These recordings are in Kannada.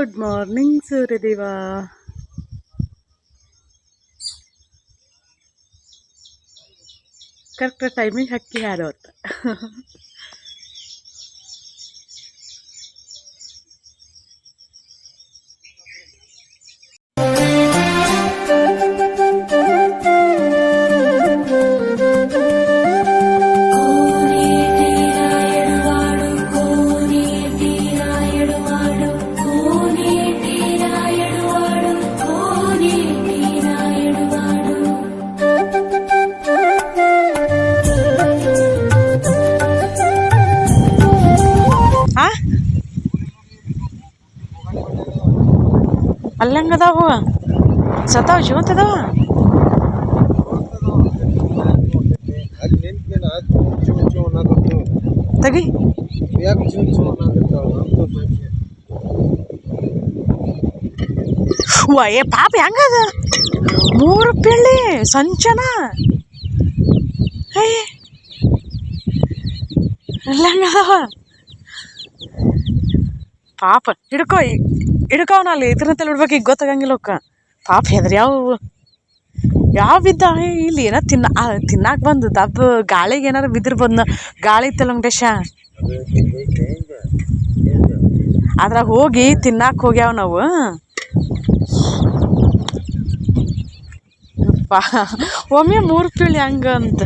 ಗುಡ್ ಮಾರ್ನಿಂಗ್ ಸೂರ್ಯದೇವ ಕರೆಕ್ಟ್ ಟೈಮಿಗೆ ಹಕ್ಕಿ ಆ ಅಲ್ಲಂಗದಾವು ಸತಾವ ಜೀವಂತ ಅದಾವ ತಗಿ ಏ ಪಾಪ ಹೆಂಗದ ಮೂರು ಪಿಳ್ಳಿ ಸಂಚನ ಅಲ್ಲಂಗದಾವ ಪಾಪ ಹಿಡ್ಕೋ ಹಿಡ್ಕೋವನ ಅಲ್ಲಿ ಇದ್ರಂತೆಲ್ಲ ಬಿಡ್ಬೇಕು, ಈಗ ಗೊತ್ತಾಗಂಗಿಲ್ಲ ಅವಕ್ಕ ಪಾಪ ಹೆದ್ರಿ ಯಾವ ಯಾವ ಬಿದ್ದ ಇಲ್ಲಿ ಏನೋ ತಿನ್ನ ತಿನ್ನಾಕ ಬಂದು ದಬ್ಬ ಗಾಳಿಗೆ ಏನಾರು ಬಿದ್ದಿರ್ ಬಂದು ಗಾಳಿ ಇತ್ತಲ್ಲ ವೆಂಕಟೇಶ? ಅದ್ರಾಗ ಹೋಗಿ ತಿನ್ನಾಕ ಹೋಗ್ಯಾವ ನಾವು. ಒಮ್ಮೆ ಮೂರು ಪೀಳಿ ಹಂಗ ಅಂತ.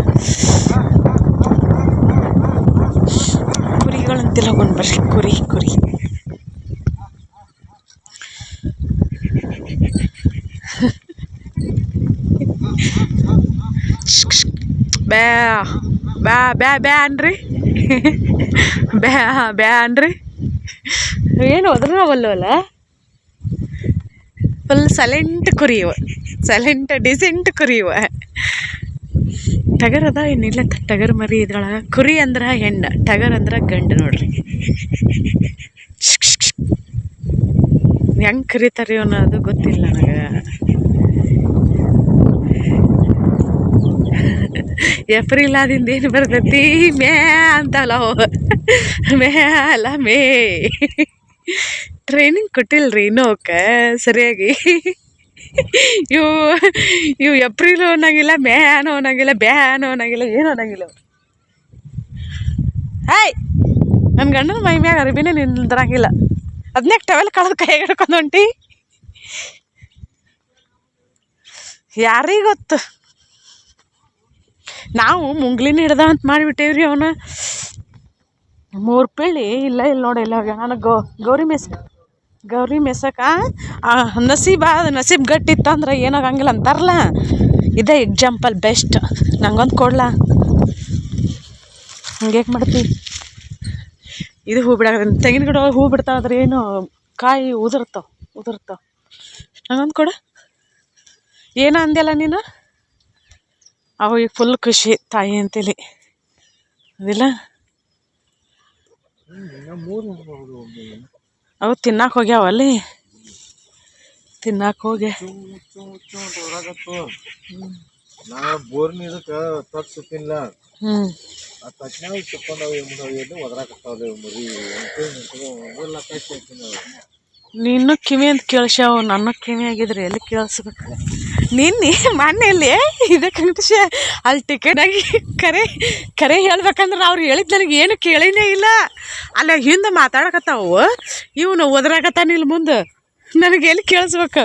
ಕುರಿಗಳಂತಿಲ್ಲ ಒಂದು ಬರ್ರಿ, ಕುರಿ ಕುರಿ. ಬ್ಯಾ ಬ್ಯಾ ಬ್ಯಾ ಬ್ಯಾ ಅನ್ರಿ. ಬ್ಯಾ ಬ್ಯಾ ಅನ್ರಿ. ಏನು ಒಲ್ಲವಲ್ಲ ಫುಲ್ ಸೈಲೆಂಟ್ ಕುರಿಯುವ. ಸೈಲೆಂಟ್ ಡಿಸೆಂಟ್ ಕುರಿಯುವ. ಟಗರ್ ಅದ ಏನಿಲ್ಲ ಟಗರ್ ಮರಿ ಇದ್ರೊಳಗೆ ಕುರಿ ಅಂದ್ರೆ ಹೆಣ್ಣು ಟಗರ್ ಅಂದ್ರೆ ಗಂಡು ನೋಡ್ರಿ. ಹೆಂಗೆ ಕರೀತಾರೆ ಅನ್ನೋದು ಗೊತ್ತಿಲ್ಲ ನನಗೆ. ಏಪ್ರಿಲ್ ಆದಿಂದ ಏನು ಬರ್ತೈತಿ? ಮೇ ಅಂತಲ್ಲ ಮೇ ಅಲ್ಲ, ಮೇ. ಟ್ರೈನಿಂಗ್ ಕೊಟ್ಟಿಲ್ರಿ ಇನ್ನೂ ಅವಕ್ಕೆ, ಸರಿಯಾಗಿ. ಇವು ಇವು ಏಪ್ರಿಲು ಅನ್ನೋಂಗಿಲ್ಲ ಮ್ಯಾನು ಅನ್ನೋಂಗಿಲ್ಲ ಬ್ಯಾನು ಅನ್ನೋಂಗಿಲ್ಲ, ಏನು ಅನ್ನೋಂಗಿಲ್ಲ. ಹಾಯ್ ನನ್ನ ಗಂಡನ ಮೈ ಮ್ಯಾಗ ಅರಿಬಿನೇ ನಿಂದ್ರಂಗಿಲ್ಲ. ಅದನ್ನೇ ಟವೆಲ್ ಕಳೆದು ಕೈ ಹಿಡ್ಕೊಂಡು ಹೊಂಟಿ. ಗೊತ್ತು ನಾವು ಮುಂಗ್ಲಿನ ಹಿಡ್ದ ಅಂತ ಮಾಡಿಬಿಟ್ಟೇವ್ರಿ ಅವನ. ಮೂರು ಪೇಳಿ ಇಲ್ಲ ಇಲ್ಲ ನೋಡಿ, ಇಲ್ಲ ನಾನು ಗೋ, ಗೌರಿ ಮೆಸ್, ಗೌರಿ ಮೆಸಕ ನಸೀಬ, ನಸೀಬ್ ಗಟ್ಟಿತ್ತಂದ್ರೆ ಏನಾಗಂಗಿಲ್ಲ ಅಂತಾರಲ್ಲ. ಇದೇ ಎಕ್ಸಾಂಪಲ್ ಬೆಸ್ಟ್ ನಂಗೊಂದು ಕೊಡ್ಲಾ? ಹಂಗೆ ಮಾಡ್ತಿ? ಇದು ಹೂ ಬಿಡ ತೆಂಗಿನ ಗಿಡ ಹೂ ಬಿಡ್ತಾವ ಆದ್ರೆ ಏನು ಕಾಯಿ ಉದುರ್ತಾವ ಉದುರ್ತಾವ ಹಂಗಂದು ಕೊಡ ಏನ ಅಂದ್ಯಲ್ಲ ನೀನು ಅವು ಈಗ ಫುಲ್ ಖುಷಿ ತಾಯಿ ಅಂತೇಳಿ ಅದಿಲ್ಲ ಅವು ತಿನ್ನಕ್ಕೆ ಹೋಗ್ಯಾವ ಅಲ್ಲಿ ತಿನ್ನಕ್ಕೆ ಹೋಗಿ ನಾ ಬೋರ್ ನೀರಕ್ಕೆ ತಟ್ ಸುತ್ತಿಲ್ಲ. ಆ ತಕ್ಷಣ ಸುತ್ಕೊಂಡವು ಎಂಬುದವು ಏನು ಒದರಾಕತ್ತಾವ ಮರಿ. ಎಲ್ಲ ಹಾಕಿನವು ನಿನ್ನ ಕಿವಿ ಅಂತ ಕೇಳಿಸ್ಯಾವ ನನ್ನ ಕಿವಿ ಆಗಿದ್ರೆ ಎಲ್ಲಿ ಕೇಳಿಸ್ಬೇಕು? ನಿನ್ನೆ ಮೊನ್ನೆ ಇದೇ ಇದಕ್ಕೆ ಅಲ್ಲಿ ಅಲ್ಲಿ ಆಗಿ ಕರೆ ಕರೆ ಹೇಳ್ಬೇಕಂದ್ರೆ ಅವ್ರು ಹೇಳಿದ್ ನನಗೆ ಏನು ಕೇಳಿನೇ ಇಲ್ಲ. ಅಲ್ಲ ಹಿಂದೆ ಮಾತಾಡಕತ್ತಾವು. ಇವನು ಒದರಾಕತ್ತಾನ ಇಲ್ಲಿ ಮುಂದೆ. ನನಗೆ ಎಲ್ಲಿ ಕೇಳಿಸ್ಬೇಕು?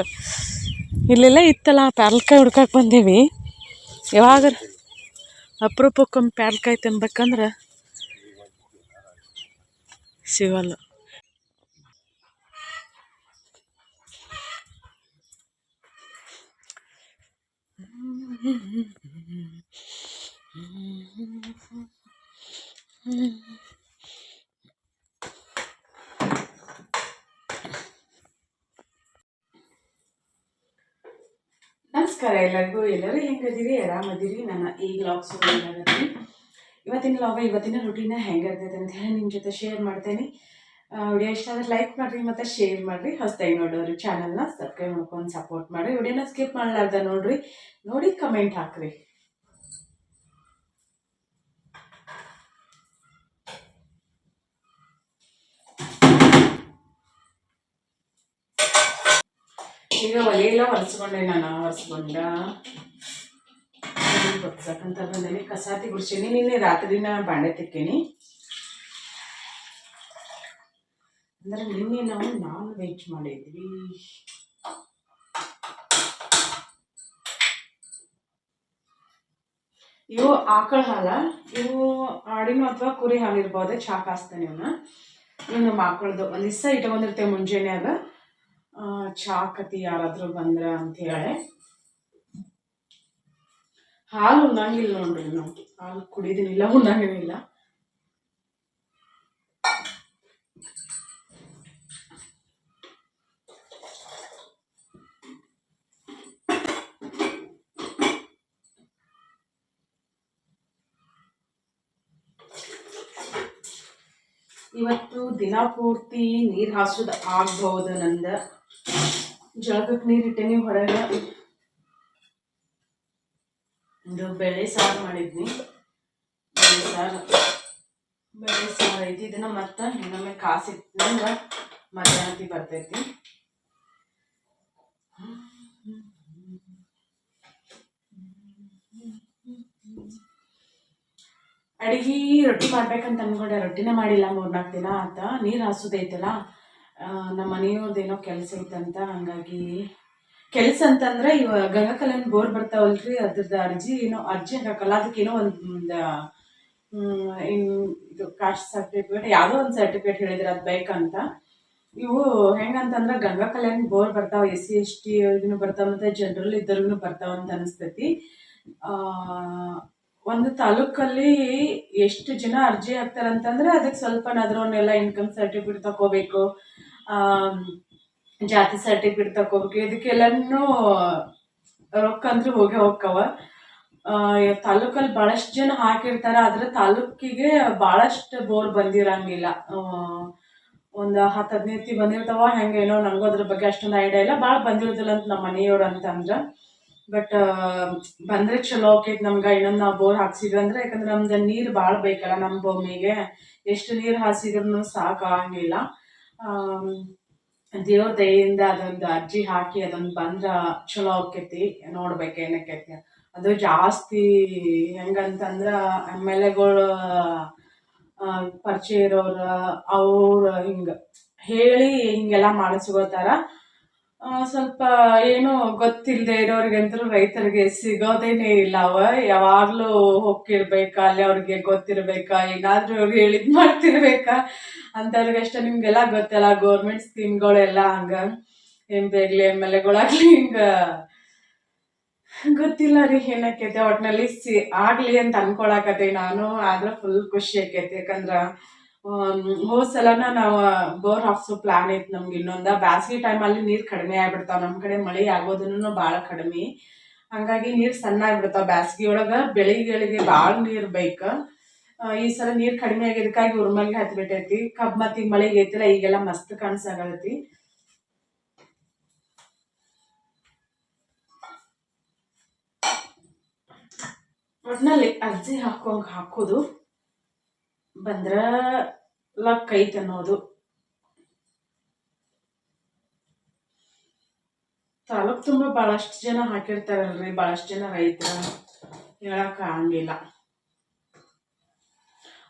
ಇಲ್ಲೆಲ್ಲ ಇತ್ತಲ್ಲ ಪ್ಯಾರ್ಲ್ಕಾಯಿ ಹುಡ್ಕಕ್ಕೆ ಬಂದೇವಿ. ಯಾವಾಗ ಅಪರೂಪಕ್ಕೊಮ್ಮೆ ಪ್ಯಾಲ್ಕಾಯಿ ತಿನ್ಬೇಕಂದ್ರೆ ಸಿಗಲ್ಲ. ನಮಸ್ಕಾರ ಎಲ್ಲರಿಗೂ ಎಲ್ಲರೂ ಹೆಂಗದೀರಿ ಆರಾಮದಿರಿ ನಾನು ಈ ಲಾಗ್ಸ್ ಆಗತ್ತೀನಿ ಇವತ್ತಿನ ಲಾಗ ಇವತ್ತಿನ ರುಟೀನ ಹೆಂಗಿರ್ತೈತೆ ಅಂತ ಹೇಳಿ ನಿಮ್ಮ ಜೊತೆ ಶೇರ್ ಮಾಡ್ತೇನೆ. ವಿಡಿಯೋ ಇಷ್ಟ ಆದರೆ ಲೈಕ್ ಮಾಡಿರಿ, ಮತ್ತು ಶೇರ್ ಮಾಡಿರಿ. ಹೊಸದಾಗಿ ನೋಡೋರು ಚಾನಲ್ನ ಸಬ್ಸ್ಕ್ರೈಬ್ ಮಾಡ್ಕೊಂಡು ಸಪೋರ್ಟ್ ಮಾಡಿ ವಿಡಿಯೋನ ಸ್ಕಿಪ್ ಮಾಡಲಾರ್ದ ನೋಡ್ರಿ. ನೋಡಿ ಕಮೆಂಟ್ ಹಾಕ್ರಿ. ಈಗ ಒಲೆಯೆಲ್ಲ ಒರೆಸ್ಕೊಂಡೆ, ನಾನು ಒರೆಸ್ಕೊಂಡ. ಬಗ್ಸಕ್ಕಂತ ಬಂದೇನಿ. ಕಸಾತಿ ಗುಡ್ಸೀನಿ. ನಿನ್ನೆ ರಾತ್ರಿನ ಬಾಂಡೆ ತಿಕ್ಕೀನಿ. ಅಂದ್ರೆ ನಿನ್ನೆ ನಾವು ನಾನ್ ವೆಜ್ ಮಾಡಿದ್ವಿ. ಇವು ಆಕಳ ಹಾಲ. ಇವು ಆಡಿನ ಅಥವಾ ಕುರಿ ಹಾಲು ಇರ್ಬೋದು. ಚಾ ಕಾಸ್ತಾನೆ ಇವನ್ನ ಇವು ನಮ್ಮ ಆಕಳದು. ಒಂದು ದಿವಸ ಇಟ್ಕೊಂಡಿರ್ತೇವೆ ಮುಂಜಾನೆ ಅದ. ಚಾಕತಿ ಯಾರಾದರೂ ಬಂದ್ರ ಅಂತ ಹೇಳಿ. ಹಾಲು ಉಣ್ಣಂಗಿಲ್ಲ ನೋಡ್ರಿ ನಾವು ಹಾಲು ಕುಡಿದಿನಿಲ್ಲ ಉಣ್ಣಂಗಿಲ್ಲ ಇವತ್ತು ದಿನ ಪೂರ್ತಿ ನೀರು ಹಾಸೋದು ಆಗ್ಬಹುದು ನಂದ. ಜಳಕಕ್ಕೆ ನೀರು ಇಟ್ಟೇನಿ ಹೊರಗೆ. ಇದು ಬೇಳೆ ಸಾರು ಮಾಡಿದ್ನಿ ಬೇಳೆ ಸಾರು. ಬೇಳೆ ಸಾರು ಐತಿ ಇದನ್ನ ಮತ್ತೆ ಇನ್ನೊಮ್ಮೆ ಕಾಸಿಟ್ಟಂದ್ರೆ ಮಧ್ಯಾಹ್ನತಿ ಬರ್ತೈತಿ. ಅಡಿಗೆ ರೊಟ್ಟಿ ಮಾಡ್ಬೇಕಂತ ಅನ್ಕೊಂಡೆ. ರೊಟ್ಟಿನೇ ಮಾಡಿಲ್ಲ ಮೂರ್ನಾಲ್ಕು ದಿನ ಅಂತ ನೀರು ಹಾಸೋದೈತಲ್ಲ ನಮ್ಮ ಮನೆಯವ್ರದ್ದೇನೋ ಕೆಲಸ ಐತಂತ ಹಂಗಾಗಿ ಕೆಲಸ ಅಂತಂದ್ರೆ ಇವ ಗಂಗಾಕಲ್ಯಾಣ ಬೋರ್ ಬರ್ತಾವಲ್ರಿ ಅದ್ರದ್ದು ಅರ್ಜಿ ಏನೋ ಅರ್ಜಿ ಹಾಕಲ್ಲ ಅದಕ್ಕೇನೋ ಒಂದು ಇದು ಕಾಸ್ಟ್ ಸರ್ಟಿಫಿಕೇಟ್ ಯಾವುದೋ ಒಂದು ಸರ್ಟಿಫಿಕೇಟ್ ಹೇಳಿದ್ರೆ ಅದು ಬೇಕಂತ. ಇವು ಹೆಂಗಂತಂದ್ರೆ ಗಂಗಾ ಕಲ್ಯಾಣ ಬೋರ್ ಬರ್ತಾವ, ಎಸ್ ಸಿ, ಎಸ್ ಟಿ ಇದನ್ನು ಬರ್ತಾವ, ಮತ್ತೆ ಜನರಲ್ ಇದ್ದವ್ರಿಗೂ ಬರ್ತಾವ ಅಂತ ಅನಿಸ್ತೈತಿ. ಒಂದು ತಾಲೂಕಲ್ಲಿ ಎಷ್ಟು ಜನ ಅರ್ಜಿ ಹಾಕ್ತಾರಂತಂದ್ರೆ ಅದಕ್ಕೆ ಸ್ವಲ್ಪನಾದ್ರೂ ಅವನ್ನೆಲ್ಲ ಇನ್ಕಮ್ ಸರ್ಟಿಫಿಕೇಟ್ ತಗೋಬೇಕು ಜಾತಿ ಸರ್ಟಿಫಿಕೇಟ್ ತಗೋಬೇಕು ಇದಕ್ಕೆಲ್ಲನೂ ರೊಕ್ಕ ಅಂದ್ರೆ ಹೋಗಿ ಹೋಗ್ತಾವ ತಾಲೂಕಲ್ಲಿ ಭಾಳಷ್ಟು ಜನ ಹಾಕಿರ್ತಾರ, ಆದ್ರೆ ತಾಲೂಕಿಗೆ ಭಾಳಷ್ಟು ಬೋರ್ ಬಂದಿರಂಗಿಲ್ಲ. ಒಂದು ಹತ್ತು ಹದಿನೈದು ಬಂದಿರ್ತಾವ, ಹೆಂಗೇನೋ ನನಗೂ ಅದ್ರ ಬಗ್ಗೆ ಅಷ್ಟೊಂದು ಐಡಿಯಾ ಇಲ್ಲ. ಭಾಳ ಬಂದಿರೋದಿಲ್ಲ ಅಂತ ನಮ್ಮ ಮನೆಯವ್ರು ಅಂತಂದ್ರೆ. ಬಟ್ ಬಂದ್ರೆ ಚಲೋ ಆಕೈತಿ ನಮ್ಗೆ, ಇನ್ನೊಂದು ನಾವು ಬೋರ್ ಹಾಕ್ಸಿದ್ವಿ ಅಂದ್ರೆ, ಯಾಕಂದ್ರೆ ನಮ್ದು ನೀರು ಭಾಳ ಬೇಕಲ್ಲ ನಮ್ಮ ಭೂಮಿಗೆ. ಎಷ್ಟು ನೀರು ಹಾಸಿದ್ರು ಸಾಕಾಗಂಗಿಲ್ಲ ದೇವ್ರ ದಯೆಯಿಂದ ಅದೊಂದು ಅರ್ಜಿ ಹಾಕಿ ಅದೊಂದು ಬಂದ್ರೆ ಚಲೋ ಆಕೈತಿ. ನೋಡ್ಬೇಕು ಏನಕ್ಕೈತಿ ಅದು ಜಾಸ್ತಿ ಹೆಂಗಂತಂದ್ರೆ ಎಂ ಎಲ್ ಎಗಳು ಪರಿಚಯ ಇರೋರು ಅವ್ರು ಹಿಂಗೆ ಹೇಳಿ ಹಿಂಗೆಲ್ಲ ಮಾಡಿಸ್ಕೋತಾರ. ಸ್ವಲ್ಪ ಏನು ಗೊತ್ತಿಲ್ಲದೆ ಇರೋರಿಗಂತೂ ರೈತರಿಗೆ ಸಿಗೋದೇನೆ ಇಲ್ಲ ಅವ. ಯಾವಾಗಲೂ ಹೋಗ್ತಿರ್ಬೇಕಾ, ಅಲ್ಲಿ ಅವ್ರಿಗೆ ಗೊತ್ತಿರ್ಬೇಕಾ, ಏನಾದರೂ ಅವ್ರಿಗೆ ಹೇಳಿದ್ ಮಾಡ್ತಿರ್ಬೇಕಾ? ಅಷ್ಟೇ ನಿಮಗೆಲ್ಲ ಗೊತ್ತಲ್ಲ ಗೌರ್ಮೆಂಟ್ ಸ್ಕೀಮ್ಗಳೆಲ್ಲ ಹಂಗೆ ಎಂ ಪಿ ಆಗ್ಲಿ ಎಂ ಎಲ್ ಎಗಳಾಗ್ಲಿ ಹಿಂಗೆ ಗೊತ್ತಿಲ್ಲ ರೀ, ಏನಕ್ಕೈತೆ? ಒಟ್ಟಿನಲ್ಲಿ ಸಿ ಆಗಲಿ ಅಂತ ಅನ್ಕೊಳಕತ್ತೆ ನಾನು. ಆದ್ರೆ ಫುಲ್ ಖುಷಿ ಆಕೈತೆ ಯಾಕಂದ್ರೆ ಹೋದ ಸಲನ ನಾವು ಬೋರ್ ಹಾಕ್ಸೋ ಪ್ಲಾನ್ ಐತೆ ನಮ್ಗೆ ಇನ್ನೊಂದು. ಬ್ಯಾಸಗಿ ಟೈಮಲ್ಲಿ ನೀರು ಕಡಿಮೆ ಆಗ್ಬಿಡ್ತಾವ. ನಮ್ಮ ಕಡೆ ಮಳೆ ಆಗೋದನ್ನು ಭಾಳ ಕಡಿಮೆ. ಹಂಗಾಗಿ ನೀರು ಸಣ್ಣ ಆಗ್ಬಿಡ್ತಾವ ಬ್ಯಾಸಗಿ ಒಳಗೆ ಬೆಳೆಗಳಿಗೆ ಭಾಳ ನೀರು ಬೇಕು. ಈ ಸಲ ನೀರು ಕಡಿಮೆ ಆಗಿದ್ದಕ್ಕಾಗಿ ಉರ್ಮಲ್ಗೆ ಹತ್ಬಿಟ್ಟೈತಿ. ಕಬ್ಬು ಮತ್ತೆ ಈಗ ಮಳೆಗೆ ಐತಿಲ್ಲ ಈಗೆಲ್ಲ ಮಸ್ತ್ ಕಾಣಿಸಾಗತ್ತೈತಿ ಒಟ್ನಲ್ಲಿ ಅರ್ಜಿ ಹಾಕೋಂಗೆ ಹಾಕೋದು. ಬಂದ್ರ ಲಕ್ ಐತೆ ಅನ್ನೋದು. ತಾಲೂಕ್ ತುಂಬ ಭಾಳಷ್ಟು ಜನ ಹಾಕಿರ್ತಾರಲ್ರಿ ಭಾಳಷ್ಟು ಜನ ರೈತರ ಹೇಳಕ್ ಆಗಂಗಿಲ್ಲ.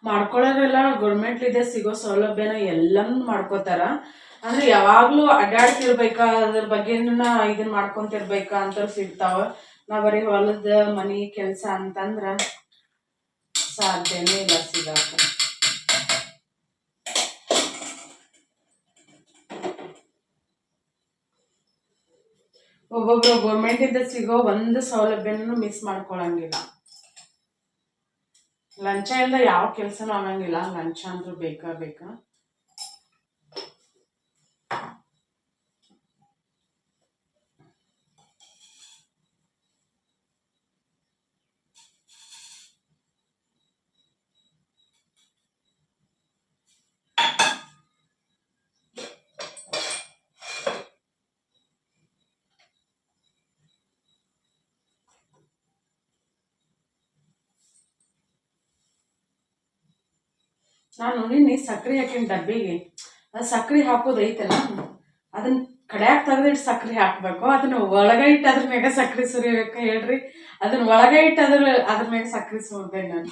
ಮಾಡ್ಕೊಳ್ಳೋರೆಲ್ಲ ಗೌರ್ಮೆಂಟ್ಲಿದೆ ಸಿಗೋ ಸೌಲಭ್ಯನ ಎಲ್ಲನೂ ಮಾಡ್ಕೋತಾರ. ಅಂದ್ರೆ ಯಾವಾಗ್ಲೂ ಅಡ್ಡಾಡ್ತಿರ್ಬೇಕಾ, ಅದ್ರ ಬಗ್ಗೆ ಇದನ್ನ ಮಾಡ್ಕೊಂತಿರ್ಬೇಕಾ ಅಂತ ಸಿಗ್ತಾವ. ನಾವ್ ಬರೀ ಹೊಲದ ಮನಿ ಕೆಲ್ಸ ಅಂತಂದ್ರ ಸಾಧ್ಯನೇ ಇಲ್ಲ ಸಿಗಾಕ. ಒಬ್ಬೊಬ್ರು ಗೌರ್ಮೆಂಟ್ ಇಂದ ಸಿಗೋ ಒಂದು ಸೌಲಭ್ಯನೂ ಮಿಸ್ ಮಾಡ್ಕೊಳಂಗಿಲ್ಲ. ಲಂಚ ಇಲ್ಲದ ಯಾವ ಕೆಲಸನೂ ಆಗಂಗಿಲ್ಲ. ಲಂಚ ಅಂದ್ರೂ ಬೇಕಾ ಬೇಕಾ? ನಾನು ನಿನ್ನೆ ಸಕ್ಕರೆ ಹಾಕಿನ ಡಬ್ಬಿಗೆ. ಅದು ಸಕ್ಕರೆ ಹಾಕೋದು ಐತಲ್ಲ? ಅದನ್ನ ಕಡ್ಯಾಕ್ ತೆಗೆದಿಟ್ಟು ಸಕ್ಕರೆ ಹಾಕಬೇಕು. ಅದನ್ನ ಒಳಗೆ ಇಟ್ಟು ಅದ್ರ ಮ್ಯಾಗ ಸಕ್ಕರೆ ಸುರಿಬೇಕು ಹೇಳ್ರಿ. ಅದನ್ನ ಒಳಗೆ ಇಟ್ಟು ಅದ್ರ ಅದ್ರ ಮ್ಯಾಗ ಸಕ್ಕರೆ ಸುರಿದೆ ನಾನು.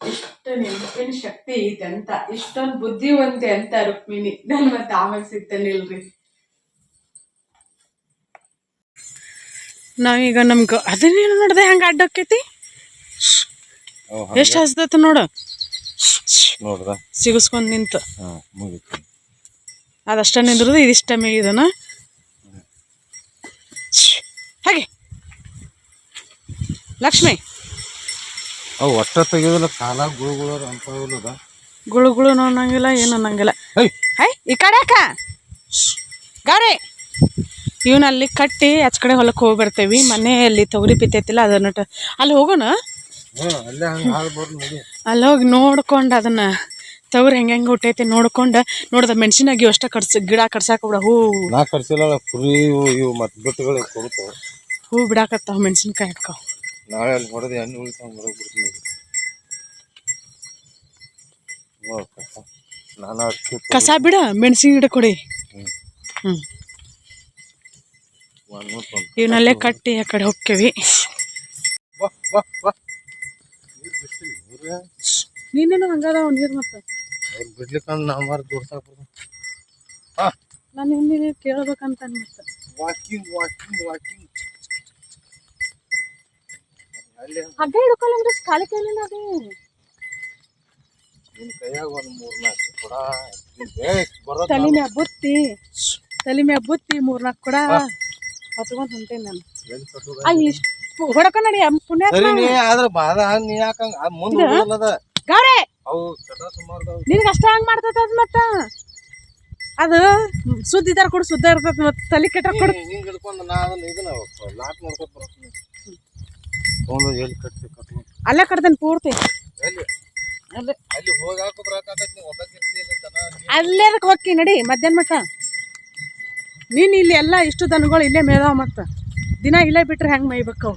ಇಷ್ಟು ನೆನಪಿನ ಶಕ್ತಿ ಐತೆ ಅಂತ. ಇಷ್ಟೊಂದು ಬುದ್ಧಿವಂತೆ ಅಂತ ರುಕ್ಮಿಣಿ. ನಾನು ಮತ್ತೆ ಆಮೇಲೆ ಸಿಗ್ತೇನೆ ಇಲ್ರಿ. ನಾವೀಗ ನಮ್ಗೆ ಅದನ್ನೇನು ನೋಡ್ದೆ? ಹಂಗೆ ಅಡ್ಡಕ್ಕೈತಿ? ಎಷ್ಟು ಹಸ್ದತ್ತ ನೋಡು. ನೋಡ್ದ? ಸಿಗಿಸ್ಕೊಂಡ್ ನಿಂತು. ಹಾ ಮುಗಿತು. ಅದಷ್ಟ ನಿಂದ್ರದು ಇದಿಷ್ಟ ಮೇಗಿದನ ಹಾಗೆ. ಲಕ್ಷ್ಮಿ. ಅವು ಒಟ್ಟ ತೆಗಿಯೋದಿಲ್ಲ ಕಾಲ ಗುಳುಗುಳ ಅಂತ ಗುಳು ಗುಳು ಅನ್ನಂಗಿಲ್ಲ ಏನು ಅನ್ನಂಗಿಲ್ಲ. ಹೈ ಈ ಕಡೆ ಅಕ್ಕ ಗಾರೆ. ಇವನಲ್ಲಿ ಅಲ್ಲಿ ಕಟ್ಟಿ ಆಚ ಕಡೆ ಹೊಲಕ್ಕೆ ಹೋಗಿ ಬರ್ತೇವಿ ಮನೆಯಲ್ಲಿ ತೊಗರಿ ಬಿತ್ತೈತಿಲ್ಲ ಅದನ್ನ ಅಲ್ಲಿ ಹೋಗೋಣ? ಹ್ಞೂ ಅಲ್ಲೇ ಹಂಗೆ ಹಾಳು ಬರ್ಲಿ ನೋಡಿ ಅಲ್ಲಿ ಹೋಗಿ ನೋಡ್ಕೊಂಡು ಅದನ್ನ ತವ್ರು ಹೆಂಗೆ ಹೆಂಗೆ ಹುಟ್ಟೈತಿ ನೋಡ್ಕೊಂಡು ನೋಡ್ದ ಮೆಣಸಿನಾಗಿ ಅಷ್ಟ ಕಡ್ಸ ಗಿಡ ಕಡ್ಸಾಕ ಬಿಡ ಹೂ. ನಾ ಕರ್ಸಿಲ್ಲ ಕುರಿ ಇವು ಮತ್ತು ಬಿಟ್ಟುಗಳು ಕೊಡ್ತಾವ ಹೂ ಬಿಡಾಕತ್ತಾವ ಮೆಣಸಿನ್ಕಾಯಿ ಹಾಕಾವ ನಾಳೆ ಅಲ್ಲಿ ಹೊಡೆದು ಎಣ್ಣೆ ಉಳಿತಾವ ಬಿಡ್ತೀನಿ. ನಾನು ಕಸ ಬಿಡ ಮೆಣಸಿನ ಗಿಡ ಕೊಡಿ. ಹ್ಮ್. ಇವನಲ್ಲೇ ಕಟ್ಟಿ ಆ ಕಡೆ ಹೋಗ್ತೇವಿ ಬಾ ಹಂಗಾದ ಅವ್ನು ನೀರು ನೀನೇನು ಮತ್ತೆ. ಅವ್ರು ಬಿಡ್ಲಿಕ್ಕೆ ನಾವು ಮಾರು ದೂರ್ಸಾಕ ಹಾಂ. ನಾನು ಹಿಂದಿನ ಕೇಳ್ಬೇಕಂತ ಮತ್ತೆ ವಾಕಿಂಗ್ ವಾಕಿಂಗ್ ವಾಕಿಂಗ್ ಅಲ್ಲಿ ಹಗ್ಗ ಹಿಡ್ಕೊಳ್ಳಂದ್ರೆ ಕಾಲಿ ಕೈಲಿನ ಅದು. ನಿನ್ನ ಕೈಯಾಗ ಒಂದು ಮೂರು ನಾಲ್ಕು ಕೊಡ. ಏ ಬರೋದು ತಲೆ ಮ್ಯಾಗ ಬುತ್ತಿ. ತಲೆ ಮ್ಯಾಗ ಬುತ್ತಿ ಮೂರ್ನಾಲ್ಕು ಕೂಡ. ಹೊತ್ಕೊಂಡ್ ಹೊಂಟೇನಿ ನಾನು? ಇಷ್ಟು ಹೊಡಕ ನಡಿ ಪುಣ್ಯ ಆದ್ರೆ ಬಾದ ನೀ ಯಾಕಂಗ ಮುಂದೆ ಹೋಗಲ್ಲದ ಗಾರೆ! ಅವು ನಿನಗೆ ಅಷ್ಟ ಹಂಗೆ ಮಾಡ್ತೈತೆ ಅದು ಮತ್ತ? ಅದು ಸುದ್ದಿ ಇದಾರ ಕೂಡ ಸುದ್ದ ಇರ್ತೈತೆ ಮತ್ತೆ ತಲೆ ಕೆಟ್ಟ ಕೊಡ್ ಅಲ್ಲೇ ಕಟ್ತೇನೆ ಪೂರ್ತಿ. ಅಲ್ಲೇ. ಅದಕ್ಕೆ ಹೋಗಿ ನಡಿ ಮಧ್ಯಾಹ್ನ ಮಟ್ಟ. ನೀನು ಇಲ್ಲಿ ಎಲ್ಲ ಇಷ್ಟು ದನಗಳು ಇಲ್ಲೇ ಮೇದಾವ ಮತ್ತು. ದಿನ ಇಲ್ಲೇ ಬಿಟ್ರೆ ಹೆಂಗೆ ಮೇಯ್ಬೇಕವು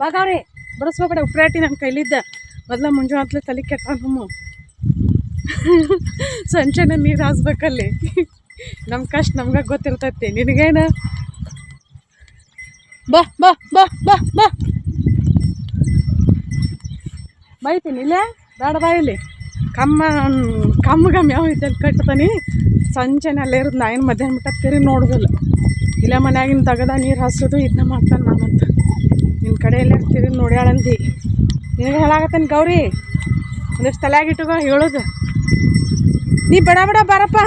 ಬಾಗಾವ್ರಿ ಬಡಿಸ್ಬೇಕಡೆ ಉಪ್ರಾಟಿ ನನ್ನ ಕೈಲಿದ್ದ. ಮೊದಲ ಮುಂಜಾನೆ ತಲೆ ಕೆಟ್ಟ ಸಂಚನ ನೀರು ಹಾಸ್ಬೇಕಲ್ಲಿ. ನಮ್ಮ ಕಷ್ಟ ನಮ್ಗೆ ಗೊತ್ತಿರ್ತೈತಿ. ನಿನಗೇನ? ಬಾ ಬಾ ಬಾ ಬಾ ಬಾ. ಬೈತೀನಿ, ಇಲ್ಲೇ? ಬೇಡ ಬಾಯಲ್ಲಿ ಕಮ್ಮ ಕಮ್ಮ ಕಮ್ಮಿ ಯಾವ ಇದ್ದಲ್ಲಿ ಕಟ್ತಾನೆ. ಸಂಜೆನೆ ಅಲ್ಲೇ ಇರೋದು ನಾ ಏನು ಮಧ್ಯಾಹ್ನ ಮಟ್ಟ ತಿರುಗಿ ನೋಡೋದಿಲ್ಲ. ಇಲ್ಲೇ ಮನ್ಯಾಗಿನ ತಗದ ನೀರು ಹಸೋದು ಇದನ್ನ ಮಾಡ್ತಾನೆ ನಾನಂತ. ನಿನ್ನ ಕಡೆ ಎಲ್ಲ ಇರ್ತೀವಿ ನೋಡ್ಯಾಳಂತಿ ನಿನಗೆ ಹೇಳಾಕತ್ತೇನೆ ಗೌರಿ. ಒಂದಿಷ್ಟು ತಲೆಯಾಗ ಇಟ್ಟುಕೋ ಹೇಳೋದು. ನೀ ಬಡ ಬಡ ಬಾರಪ್ಪ.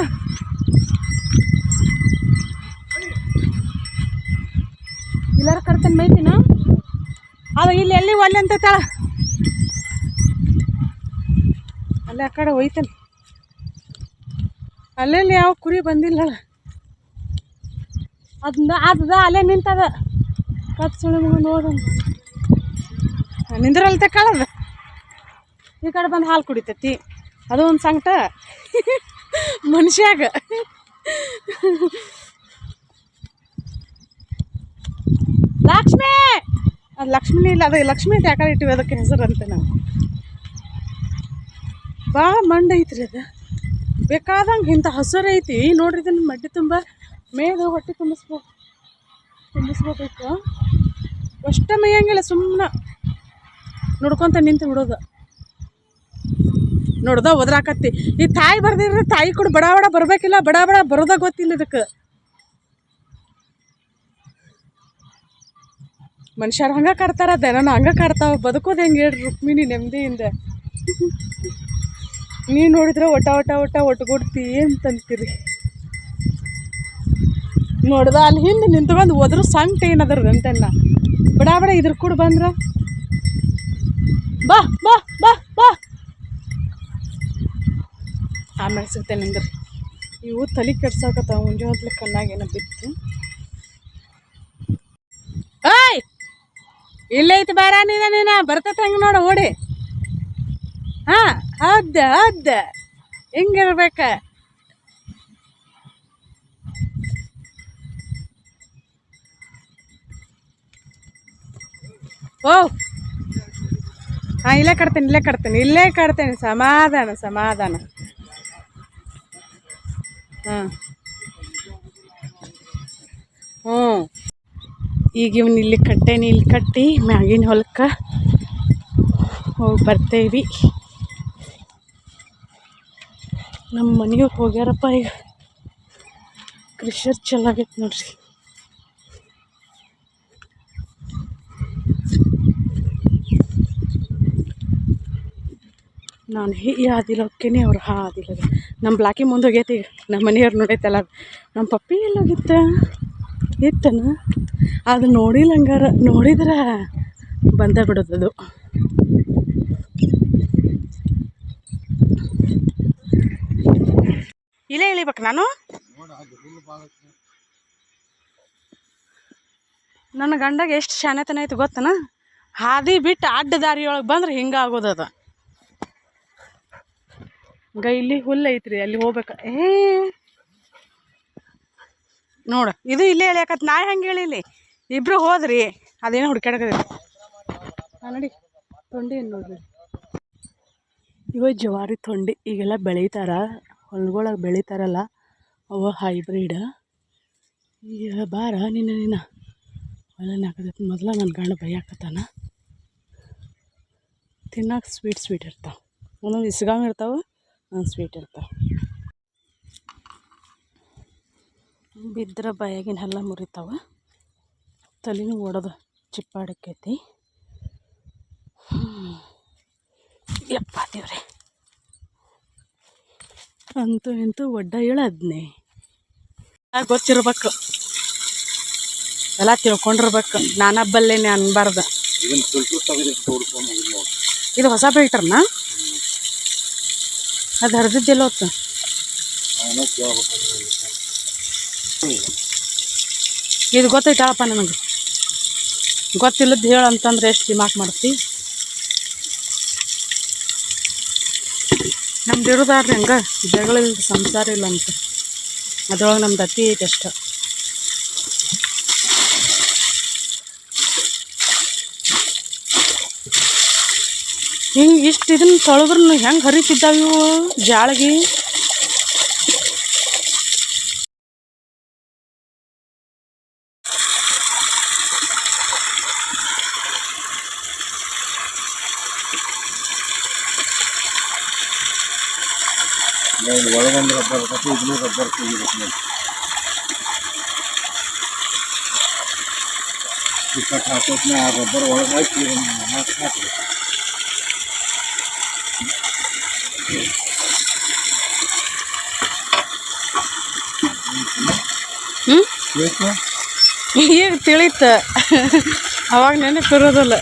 ಎಲ್ಲಾರು ಕರ್ತಾನೆ ಮೈತಿನ ಅದು ಇಲ್ಲಿ ಎಲ್ಲಿ ಒಲ್ಲೆ ಅಂತ ತಾಳ. ಅಲ್ಲೇ ಆ ಕಡೆ ಹೋಯ್ತಾನೆ ಅಲ್ಲೆಲ್ಲಿ ಯಾವ ಕುರಿ ಬಂದಿಲ್ಲ ಅದನ್ನ ಅದ ಅಲ್ಲೇ ನಿಂತದ. ಕತ್ ಸುಳಿ ಮುಗೊಂಡು ನೋಡು ನಿಂದ್ರಲ್ಲಿ ಈ ಕಡೆ ಬಂದು ಹಾಲು ಕುಡಿತೈತಿ. ಅದು ಒಂದು ಸಂಕಟ. ಮನುಷ್ಯಾಗ. ಲಕ್ಷ್ಮಿ! ಅದು ಲಕ್ಷ್ಮಿ ಇಲ್ಲ, ಅದು ಲಕ್ಷ್ಮಿ ಅಂತ ಯಾಕಡೆ ಇಟ್ಟಿವಿ? ಅದಕ್ಕೆ ಅಂತ ನಾವು. ಭಾಳ ಮಂಡ ಐತ್ರಿ ಅದು. ಬೇಕಾದಂಗೆ ಇಂಥ ಹಸುರು ಐತಿ. ನೋಡ್ರಿ ಇದನ್ನು ಮಡ್ಡಿ ತುಂಬ. ಮೇದು ಹೊಟ್ಟೆ ತುಂಬಿಸ್ಬೇಕು ತುಂಬಿಸ್ಬೇಕಾಯ್ತು ಅಷ್ಟೇ ಮೇಯಂಗಿಲ್ಲ ಸುಮ್ಮನೆ ನೋಡ್ಕೊಂತ ನಿಂತು ಬಿಡೋದು. ನೋಡ್ದ ಒದ್ರಾಕತ್ತಿ. ಈ ತಾಯಿ ಬರ್ದಿರ ತಾಯಿ ಕೂಡ ಬಡ ಬಡ ಬರ್ಬೇಕಿಲ್ಲ, ಬಡ ಬಡ ಬರೋದ ಗೊತ್ತಿಲ್ಲ ಇದಕ್ಕೆ. ಮನುಷ್ಯರು ಹಂಗೆ ಕಾಡ್ತಾರ, ದನನ ಹಂಗೆ ಕಾಡ್ತಾವ, ಬದುಕೋದು ಹೆಂಗೆ ಹೇಳ್ರಿ ರುಕ್ಮಿಣಿ ನೆಮ್ಮದಿಯಿಂದ. ನೀವು ನೋಡಿದ್ರೆ ಒಟ್ಟ ಒಟ ಒಟ ಒಟ್ಟುಗೊಡ್ತಿ ಅಂತಂತೀರಿ. ನೋಡ್ದ ಅಲ್ಲಿ ಹಿಂದೆ ನಿಂತ್ಕೊಂಡು ಹೋದ್ರು ಸಂಕಟ ಏನದ್ರ ಅಂತಣ್ಣ ಬಡ ಬಡ ಇದ್ರ ಕೂಡ ಬಂದ್ರ. ಬಾ ಬಾ ಬಾ ಬಾ. ಆಮೇಲೆ ಸಿಗ್ತೇನೆ ನಿಂದ್ರಿ ಇವು ತಲೆ ಕೆಡ್ಸಾಕತ್ತಾವ ಮುಂಜಾನೆ ಕಲ್ಲಾಗ ಏನೋ ಬಿತ್ತು. ಏಯ್! ಇಲ್ಲೈತಿ ಬಾರ ನೀನ ನೀನ, ಬರ್ತೈತೆ ಹಂಗೆ ನೋಡ, ಓಡಿ. ಹಾ ಹೌದ ಹೌದ ಹಿಂಗಿರ್ಬೇಕ? ಓ ಹಾ, ಇಲ್ಲೇ ಕಟ್ತೇನೆ ಇಲ್ಲೇ ಕಟ್ತೇನೆ ಇಲ್ಲೇ ಕಟ್ತೇನೆ. ಸಮಾಧಾನ ಸಮಾಧಾನ. ಹಾಂ. ಹ್ಞೂ. ಈಗ ಇವನು ಇಲ್ಲಿ ಕಟ್ಟೇನಿ, ಇಲ್ಲಿ ಕಟ್ಟಿ ಮ್ಯಾಗಿನ ಹೊಲಕ್ಕೆ ಹೋಗಿ ಬರ್ತೇವಿ. ನಮ್ಮ ಮನೆಗೆ ಹೋಗ್ಯಾರಪ್ಪ ಈಗ. ಕೃಷಿಯರ್ ಚಲೋ ಆಗೈತೆ ನೋಡ್ರಿ. ನಾನು ಹೀ ಹಾದಿಲ್ ಹೋಗ್ತೀನಿ ಅವ್ರು, ಹಾ ಹಾದಿಲ್ ಹೋಗ್ಯಾರ ನಮ್ಮ ಬ್ಲಾಕಿ ಮುಂದೆ ಹೋಗೈತಿ ನಮ್ಮ ಮನೆಯವ್ರು ನೋಡೈತಲ್ಲ. ನಮ್ಮ ಪಪ್ಪಿ ಎಲ್ಲ ಹೋಗಿತ್ತ ಇತ್ತನ? ಅದು ನೋಡಿಲ್ಲ ಹಂಗಾರ. ನೋಡಿದ್ರೆ ಬಂದ ಬಿಡೋದದು ಇಲ್ಲೇ ಇಳಿಬೇಕು ನಾನು? ನನ್ನ ಗಂಡಗೆ ಎಷ್ಟು ಶಾಣೆತನ ಐತೆ ಗೊತ್ತನ? ಹಾದಿ ಬಿಟ್ಟು ಅಡ್ಡ ದಾರಿಯೊಳಗೆ ಬಂದ್ರೆ ಹಿಂಗೆ ಈಗ ಇಲ್ಲಿ ಹುಲ್ಲು ಐತ್ರಿ, ಅಲ್ಲಿ ಹೋಗ್ಬೇಕು. ಏ! ನೋಡು, ಇದು ಇಲ್ಲೇ ಹೇಳ್ಯಾಕತ್ ನಾ ಹೆಂಗೆ ಹೇಳಿಲಿ ಇಬ್ರು ಹೋದ್ರಿ, ಅದೇನೋ ಹುಡ್ಕಾಡಕದ ನೋಡಿ, ತೊಂಡಿ ಏನು ನೋಡ್ರಿ? ಇವ ಜವಾರಿ ತೊಂಡಿ, ಈಗೆಲ್ಲ ಬೆಳೀತಾರ, ಹೊಲ್ಗೊಳಗೆ ಬೆಳೀತಾರಲ್ಲ, ಅವ ಹೈಬ್ರಿಡ್ ಈಗ ಬಾರ, ನಿನ್ನ ನಿನ್ನ. ಹೊಲನ ಹಾಕತ್ತ ಮೊದಲ ನನ್ನ ಗಂಡ ಬೈಯಾಕತ್ತಾನ. ತಿನ್ನಕ್ಕೆ ಸ್ವೀಟ್ ಸ್ವೀಟ್ ಇರ್ತಾವೆ. ಒಂದೊಂದು ಇಸ್ಗಾಮ್ ಇರ್ತಾವೆ. ಸ್ವೀಟ್ ಇರ್ತವೆ ಬಿದ್ದರೆ ಬಾಯಾಗಿನ ಹಲ್ಲ ಮುರಿತಾವೆ. ತಲೆನೂ ಒಡೆದು ಚಿಪ್ಪಾಡಕ್ಕೈತಿ ಯಪ್ಪ ದೇವ್ರೆ. ಅಂತೂ ಇಂತೂ ಒಡ್ಡ ಹೇಳದ್ನೆ ಗೊತ್ತಿರ್ಬೇಕು. ಎಲ್ಲ ತಿಳ್ಕೊಂಡಿರ್ಬೇಕು. ನಾನಬ್ಬಲ್ಲೇನೆ ಅನ್ಬಾರ್ದು. ಇದು ಹೊಸ ಫಿಲ್ಟರ್ನಾ ಅದು ಹರಿದಿದ್ದೆಲ್ಲ ಹೊತ್ತು ಇದು ಗೊತ್ತೈತಳಪ್ಪ ನನಗೆ. ಗೊತ್ತಿಲ್ಲದ್ದು ಹೇಳು ಅಂತಂದ್ರೆ ಎಷ್ಟು ದಿಮಾಕ್ ಮಾಡ್ತಿ? ನಮ್ದು ಇರೋದಾರ್ರಿ ಹಂಗೆ? ಜಗಳ ಸಂಸಾರ ಇಲ್ಲ ಅಂತ. ಅದ್ರೊಳಗೆ ನಮ್ದು ಅತಿ ಐತೆ ಅಷ್ಟ. ಹಿಂಗೆ ಇಷ್ಟು ಇದನ್ನ ತೊಳೆದ್ರು ಹೆಂಗೆ ಹರಿತಿದ್ದಾವ ಇವು ಜಾಳಗಿ ನೋಡಿ ಒಳಗೊಂದು ರಬ್ಬರ್ ಇರ್ತೈತಿ ಇದನ್ನೂ ರಬ್ಬರ್ ತೆಗಿಬೇಕು ನೋಡಿ ಟಿಕೆಟ್ ಹಾಕೋತ್ನ ಆ ರಬ್ಬರ್ ಒಳಗೆ ಹಾಕಿ ಇದನ್ನ ಹಾಕಿ ಹಾಕ್ಬೇಕು ಹ್ಞೂ ಬೇಕು ಈಗ ತಿಳಿತ. ಅವಾಗ ನೆನಪಿರೋದಲ್ಲ.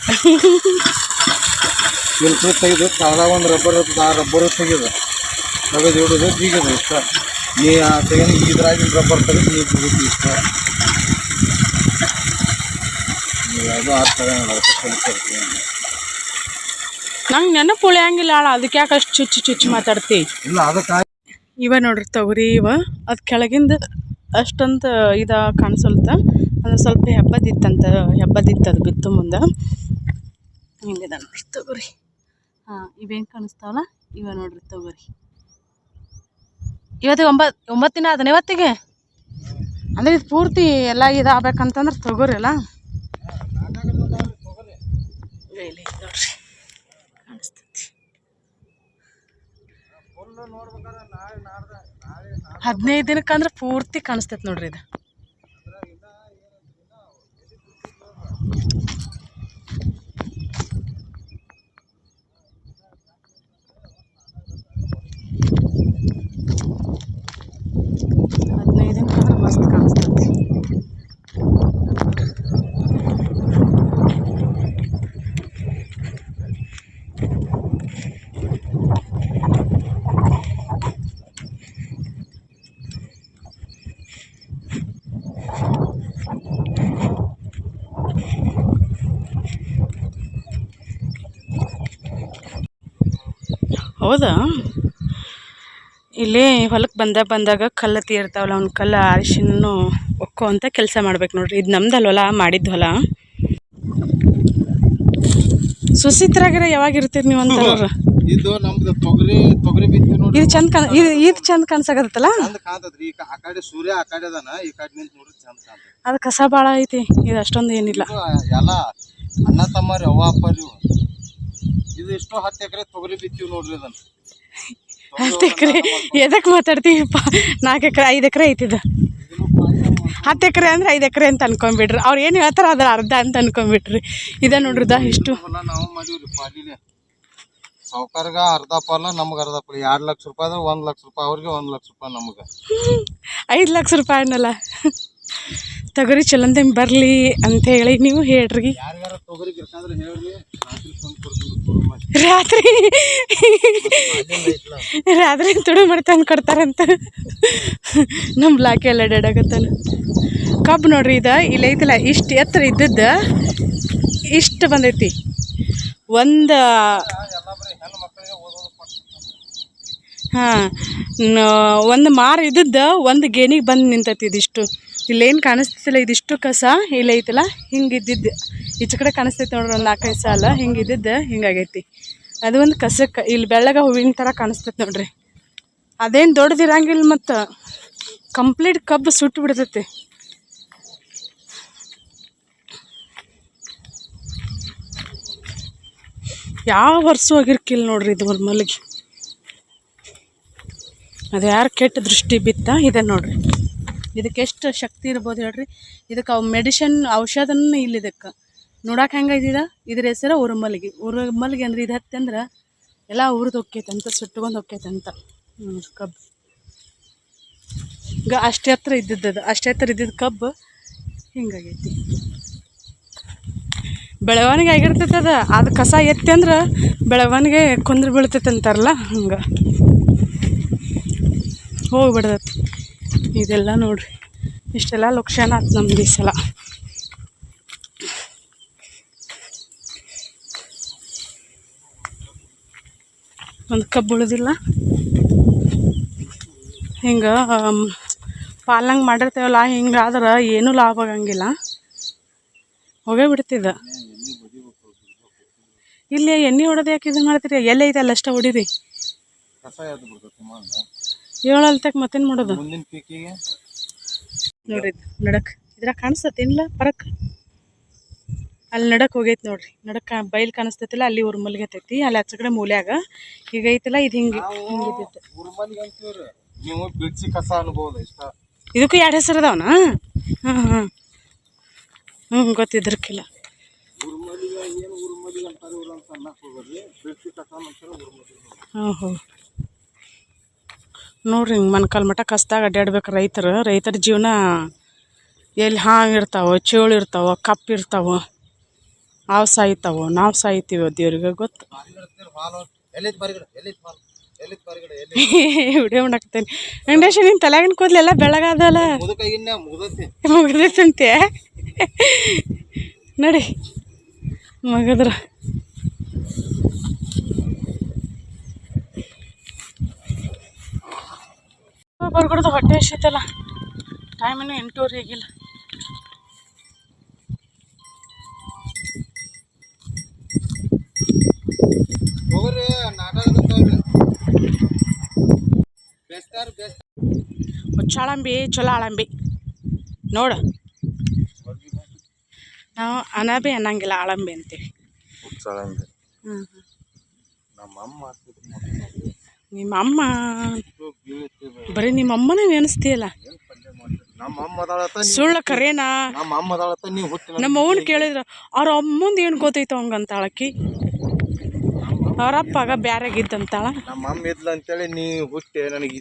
ಫಿಲ್ಟರ್ ತೆಗೆದು ಸಾಲ ಒಂದು ರಬ್ಬರ್ ಆ ರಬ್ಬರ್ ತೆಗೆದು ತೆಗೆದು ಇಡೋದು ಬೀಗದು ಇಷ್ಟ. ನೀ ಆ ತೆಗೆದು ಇದ್ರಾಗಿನ ರಬ್ಬರ್ ತೆಗೆದು ನೀರು ಬಿಡುತ್ತೆ ಇಷ್ಟ. ನೀವು ಯಾವುದೋ ಆ ಥರ ಕಲಿತಿರ್ತೀವಿ ನಂಗೆ ನೆನಪು ಉಳಿಯಂಗಿಲ್ಲ ಆಳ. ಅದಕ್ಕೆ ಯಾಕೆ ಅಷ್ಟು ಚುಚ್ಚು ಚುಚ್ಚು ಮಾತಾಡ್ತಿ? ಇವ ನೋಡ್ರಿ ತೊಗರಿ ಇವ. ಅದು ಕೆಳಗಿಂದ ಅಷ್ಟಂತ ಇದ ಕಾಣಿಸಲ್ತ. ಅದು ಸ್ವಲ್ಪ ಹೆಬ್ಬದಿತ್ತಂತ ಹೆಬ್ಬದಿತ್ತು ಅದು ಬಿತ್ತು ಮುಂದೆ. ಹಿಂಗಿದ ನೋಡ್ರಿ ತೊಗರಿ ಹಾಂ ಇವೇನು ಕಾಣಿಸ್ತಾವಲ್ಲ? ಇವ ನೋಡ್ರಿ ತೊಗರಿ ಇವತ್ತಿಗೆ ಒಂಬತ್ತು ಒಂಬತ್ತು ದಿನ ಅದನ್ನ ಇವತ್ತಿಗೆ? ಅಂದರೆ ಇದು ಪೂರ್ತಿ ಎಲ್ಲ ಇದಾಗಬೇಕಂತಂದ್ರೆ ತೊಗರಿ ಅಲ್ಲ? ಇಲ್ಲಿ ಇಲ್ಲ ನೋಡ್ರಿ ಹದಿನೈದು ದಿನಕ್ಕಂದ್ರೆ ಪೂರ್ತಿ ಕಾಣಿಸ್ತೈತೆ ನೋಡ್ರಿ ಇದು ಹದಿನೈದು ದಿನಕ್ಕಂದ್ರೆ ಮಸ್ತ್ ಕಾಣಿಸ್ತೈತಿ ಹೌದಾ? ಇಲ್ಲಿ ಹೊಲಕ್ಕೆ ಬಂದ ಬಂದಾಗ ಕಲ್ಲು ತೀರ್ತಾವಲ್ಲ ಅವ್ನ ಕಲ್ಲು ಅರಿಶಿನ ಒಕ್ಕೋ ಅಂತ ಕೆಲಸ ಮಾಡ್ಬೇಕು ನೋಡ್ರಿ. ಇದು ನಮ್ದು ಹೊಲ ಮಾಡಿದ್ದು ಹೊಲ. ಸುಸಿತ್ರಾಗಿರ ಯಾವಾಗ ಇರ್ತೀರಿ ನೀವು ಅಂತ ಇದು ನಮ್ದು ತೊಗರಿ ತೊಗರಿ ಬಿತ್ತು ನೋಡಿ ಇದು ಚಂದ ಕಾಣ ಇದು ಇದು ಚಂದ ಕಾಣಿಸಾಕತ್ತಲ್ಲ? ಚಂದ ಕಾಣ್ತದ್ರಿ. ಈ ಕ- ಆ ಕಡೆ ಸೂರ್ಯ ಆ ಕಡೆ ಅದಾನ. ಈ ಕಡೆ ನಿಂತ ನೋಡ್ರಿ ಚಂದ ಕಾಣ್ತದ. ಅದು ಕಸ ಭಾಳ ಐತಿ. ಇದು ಅಷ್ಟೊಂದು ಏನಿಲ್ಲ. ಎಲ್ಲ ಅಣ್ಣ ತಮ್ಮರಿ ಅವ್ವ ಅಪ್ಪರಿ ಇವು. ಇದು ಎಷ್ಟು ಹತ್ತು ಎಕರೆ ತೊಗರಿ ಬಿತ್ತೀವಿ ನೋಡ್ರಿ ಅದನ್ನ ಹತ್ತು ಎಕರೆ? ಎದಕ್ಕೆ ಮಾತಾಡ್ತೀವಿಪ್ಪ ನಾಲ್ಕು ಎಕರೆ ಐದು ಎಕರೆ ಐತಿದ ಹತ್ತು ಎಕರೆ ಅಂದ್ರೆ ಐದು ಎಕರೆ ಅಂತ ಅನ್ಕೊಂಬಿಡ್ರಿ ಅವ್ರು ಏನು ಹೇಳ್ತಾರ ಅದ್ರ ಅರ್ಧ ಅಂತ ಅನ್ಕೊಂಬಿಟ್ರಿ ಇದ ನೋಡ್ರಿದ ಇಷ್ಟು. ಹೊಲ ನಾವು ಮಾಡೀವ್ರಿ ಸಾವ್ಕಾರ್ಗ ಅರ್ಧ ಪಾಲ ನಮ್ಗೆ ಅರ್ಧ ಪಾಲ. ಎರಡು ಲಕ್ಷ ರೂಪಾಯಿ ಅಂದ್ರೆ ಒಂದು ಲಕ್ಷ ರೂಪಾಯಿ ಅವ್ರಿಗೆ ಒಂದು ಲಕ್ಷ ರೂಪಾಯಿ ನಮ್ಗೆ. ಐದು ಲಕ್ಷ ರೂಪಾಯಿ ಅನ್ನಲ್ಲ. ತೊಗರಿ ಚಲಂದೆ ಬರಲಿ ಅಂತ ಹೇಳಿ ನೀವು ಹೇಳ್ರಿ. ಯಾರಿಗಾರ ತೊಗರಿ ಗಿರ್ಕಂದ್ರೆ ಹೇಳ್ರಿ. ರಾತ್ರಿ. ರಾತ್ರಿ ತುಡು ಮಾಡಿ ಕೊಡ್ತಾರಂತ ನಮ್ಮ ಬ್ಲಾಕ್ ಎಲ್ಲ ಡಾಡಾಗತ್ತಾನ ಕಬ್ಬು ನೋಡ್ರಿ ಇದು, ಇಲ್ಲಿ ಐತಿಲ್ಲ, ಇಷ್ಟು ಎತ್ತರ ಇದ್ದದ್ದು, ಇಷ್ಟು ಬಂದೈತಿ ಒಂದು. ಹಾಂ ಒಂದು ಮಾರು ಇದ್ದದ್ದು, ಒಂದು ಗೇಣಿಗೆ ಬಂದು ನಿಂತೈತಿ ಇದಿಷ್ಟು ಇಲ್ಲೇನು ಕಾಣಿಸ್ತಿಲ್ಲ ಇದಿಷ್ಟು ಕಸ ಇಲ್ಲೈತಲ್ಲ ಹಿಂಗೆ ಇದ್ದಿದ್ದು ಈಚೆ ಕಡೆ ಕಾಣಿಸ್ತೈತೆ ನೋಡ್ರಿ, ಒಂದು ನಾಲ್ಕೈದು ಸಾಲ. ಹಿಂಗೆ ಇದ್ದಿದ್ದು ಹಿಂಗಾಗೈತಿ. ಅದು ಒಂದು ಕಸಕ್ಕೆ, ಇಲ್ಲಿ ಬೆಳ್ಳಗ ಹೂವಿನ ಥರ ಕಾಣಿಸ್ತೈತೆ ನೋಡ್ರಿ. ಅದೇನು ದೊಡ್ಡದಿರಂಗಿಲ್ಲ ಮತ್ತು ಕಂಪ್ಲೀಟ್ ಕಬ್ಬು ಸುಟ್ಟು ಬಿಡ್ತೈತಿ. ಯಾವ ವರ್ಷ ಹೋಗಿರ್ಕಿಲ್ಲ ನೋಡ್ರಿ ಇದು ಒಂದು ಮಲ್ಲಿಗೆ? ಅದು ಯಾರು ಕೆಟ್ಟ ದೃಷ್ಟಿ ಬಿತ್ತ ಇದೆ ನೋಡ್ರಿ. ಇದಕ್ಕೆ ಎಷ್ಟು ಶಕ್ತಿ ಇರ್ಬೋದು ಹೇಳ್ರಿ. ಇದಕ್ಕೆ ಅವು ಮೆಡಿಷನ್ ಔಷಧನ ಇಲ್ಲ ಇದಕ್ಕೆ ನೋಡಕ್ಕೆ ಇದ್ದಿದ ಇದ್ರ ಹೆಸರು ಉರುಮಲ್ಲಿಗೆ ಉರುಮಲ್ಲಿಗೆ ಅಂದ್ರೆ ಇದು ಹತ್ತಂದ್ರೆ ಎಲ್ಲ ಉರಿದು ಹೊಕ್ಕೈತಂತ ಸುಟ್ಕೊಂಡು ಹೊಕ್ಕೈತಂತ ಕಬ್ಬು. ಈಗ ಅಷ್ಟೇ ಹತ್ರ ಇದ್ದಿದ್ದು ಅದು. ಅಷ್ಟೇ ಹತ್ರ ಇದ್ದಿದ್ದು ಕಬ್ಬು ಹಿಂಗಾಗೈತಿ. ಬೆಳವಣಿಗೆ ಆಗಿರ್ತೈತೆ ಅದು. ಅದು ಕಸ ಎತ್ತಿ ಅಂದ್ರೆ ಬೆಳವಣಿಗೆ ಕುಂದ್ರ ಬೀಳ್ತೈತೆ ಅಂತಾರಲ್ಲ, ಹಂಗೆ. ಹೋಗ್ಬಿಡ್ತೈತಿ ಇದೆಲ್ಲ ನೋಡ್ರಿ. ಇಷ್ಟೆಲ್ಲ ಲಕ್ಷಣ ಆತು ನಮ್ದು ಈ ಸಲ. ಒಂದು ಕಬ್ಬು ಉಳಿದಿಲ್ಲ ಹಿಂಗೆ ಪಾಲಂಗ್ ಮಾಡಿರ್ತೇವಲ್ಲ ಹಿಂಗೆ ಆದ್ರೆ ಏನೂ ಲಾಭ ಆಗಂಗಿಲ್ಲ. ಹೋಗೇ ಬಿಡ್ತಿದ್ದ ಇಲ್ಲಿ ಎಣ್ಣೆ ಹೊಡೆದು ಯಾಕೆ ಇದು ಮಾಡ್ತೀರಿ? ಎಲ್ಲೇ ಇದೆ ಅಲ್ಲಷ್ಟೇ ಹೊಡೀರಿ. ಏಳಲ್ತಕ್ಕೆ ಮತ್ತೇನು ಮಾಡೋದು? ನೋಡ್ರಿ ನಡಕ್. ಇದ್ರಾಗ ಕಾಣಿಸ್ತೇನಿಲ್ಲ ಪರಕ್. ಅಲ್ಲಿ ನಡಕ್ ಹೋಗೈತಿ ನೋಡ್ರಿ. ನಡಕ್ ಬೈಲ್ ಕಾಣಿಸ್ತೈತಿಲ್ಲ ಅಲ್ಲಿ ಊರು ಮಲ್ಗತೈತಿ ಅಲ್ಲಿ ಹಚ್ಚ ಕಡೆ ಮೂಲ್ಯಾಗ. ಈಗ ಐತಲ್ಲ ಇದು ಹಿಂಗೆ ಇದಕ್ಕೂ ಎರಡು ಹೆಸರು ಅದಾವನ? ಹಾಂ ಹಾಂ ಹ್ಞೂ ಗೊತ್ತಿದ್ರಕ್ಕಿಲ್ಲ ಹಾಂ ಹೋ ನೋಡ್ರಿ ಹಿಂಗೆ ಮನ್ಕಾಲ್ ಮಠ ಕಸ್ದಾಗ ಅಡ್ಡಾಡ್ಬೇಕು ರೈತರು. ರೈತರ ಜೀವನ ಎಲ್ಲಿ ಹಾಂಗೆ ಇರ್ತಾವ ಚೇಳು ಇರ್ತಾವ ಕಪ್ಪು ಇರ್ತಾವ. ಅವು ಸಾಯ್ತಾವ? ನಾವು ಸಾಯ್ತೀವೋ ದೇವ್ರಿಗೆ ಗೊತ್ತು? ವಿಡಿಯೋ ಮಾಡಾಕ್ತೇನೆ ವೆಂಕಟೇಶ ನಿನ್ನ ತಲೆಗಿನ ಕೂದಲೆಲ್ಲ ಬೆಳಗಾದಲ್ಲ? ಮುಗಿದೈತಂತೆ. ನಡಿ. ಮಗದ್ರ. ಬರ್ಕೊಡ್ದು ಹೊಟ್ಟೆ ಎಷ್ಟೈತಲ್ಲ ಟೈಮ್ ಇನ್ನೂ ಎಂಟೂವರೆ ಹುಚ್ಚಾಳಂಬಿ ಚಲೋ ಆಳಂಬಿ. ನೋಡು. ನಾವು ಅನಾಬಿ ಅನ್ನಂಗಿಲ್ಲ ಆಳಂಬಿ ಅಂತೀವಿ. ಹ್ಞೂ ನಮ್ಮ ಅಮ್ಮ ಬರೀ ನಿಮ್ಮ ಅಮ್ಮನೇ ನೆನೆಸ್ತೀಯಲ್ಲ ಸುಳ್ಳು ಕರೇನಾ? ನಮ್ಮ ನೀವು ಅವ್ವನ ಕೇಳಿದ್ರ ಅವ್ರ ಅಮ್ಮಂದು ಏನು ಗೊತ್ತೈತೆ ಅವಂಗಂತಾಳಕ್ಕಿ ಅವ್ರ ಅಪ್ಪಾಗ ಬ್ಯಾರಾಗಿದ್ದಂತಾಳ. ನಮ್ಮ ಅಮ್ಮ ಇದ್ಲ ಅಂತೇಳಿ ನೀ ಹುಟ್ಟೆ ನನಗೆ